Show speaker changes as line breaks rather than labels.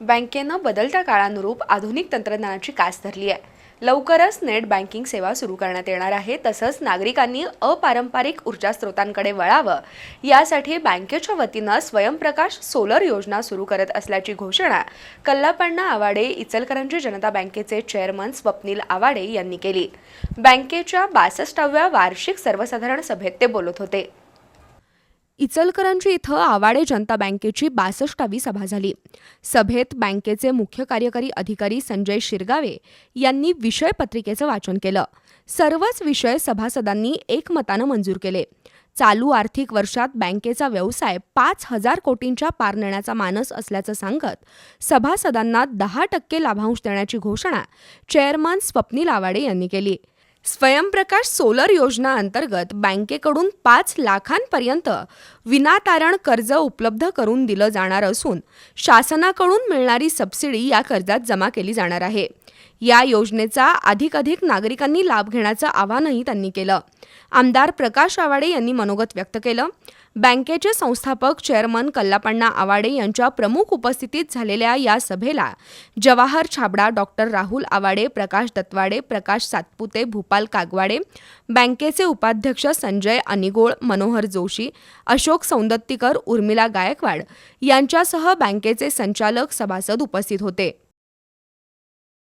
बँकेनं बदलत्या काळानुरूप आधुनिक तंत्रज्ञानाची कास धरली आहे. लवकरच नेट बँकिंग सेवा सुरू करण्यात येणार आहे. तसंच नागरिकांनी अपारंपरिक ऊर्जा स्रोतांकडे वळावं. यासाठी बँकेच्या वतीनं स्वयंप्रकाश सोलर योजना सुरू करत असल्याची घोषणा कल्लापण्णा आवाडे इचलकरंजी जनता बँकेचे चेअरमन स्वप्नील आवाडे यांनी केली. बँकेच्या बासष्टाव्या वार्षिक सर्वसाधारण सभेत ते बोलत होते. इचलकरंजी इथं आवाडे जनता बँकेची बासष्टावी सभा झाली. सभेत बँकेचे मुख्य कार्यकारी अधिकारी संजय शिरगावे यांनी विषय पत्रिकेचं वाचन केलं. सर्वच विषय सभासदांनी एकमतानं मंजूर केले. चालू आर्थिक वर्षात बँकेचा व्यवसाय पाच हजार कोटींच्या पार नेण्याचा मानस असल्याचं सांगत सभासदांना दहा टक्के लाभांश देण्याची घोषणा चेअरमन स्वप्नील आवाडे यांनी केली. स्वयंप्रकाश सोलर योजना अंतर्गत बँकेकडून पाच लाखांपर्यंत विनातारण कर्ज उपलब्ध करून दिलं जाणार असून शासनाकडून मिळणारी सबसिडी या कर्जात जमा केली जाणार आहे. या योजनेचा अधिकाधिक नागरिकांनी लाभ घेण्याचं आवाहनही त्यांनी केलं. आमदार प्रकाश आवाडे यांनी मनोगत व्यक्त केलं. बँकेचे संस्थापक चेअरमन कल्लापण्णा आवाडे यांच्या प्रमुख उपस्थितीत झालेल्या या सभेला जवाहर छाबडा डॉक्टर राहुल आवाडे प्रकाश दत्वाडे प्रकाश सातपुते भूपाल कागवाडे बँकेचे उपाध्यक्ष संजय अनिगोळ मनोहर जोशी अशोक सौंदत्तीकर उर्मिला गायकवाड यांच्यासह बँकेचे संचालक सभासद उपस्थित होते.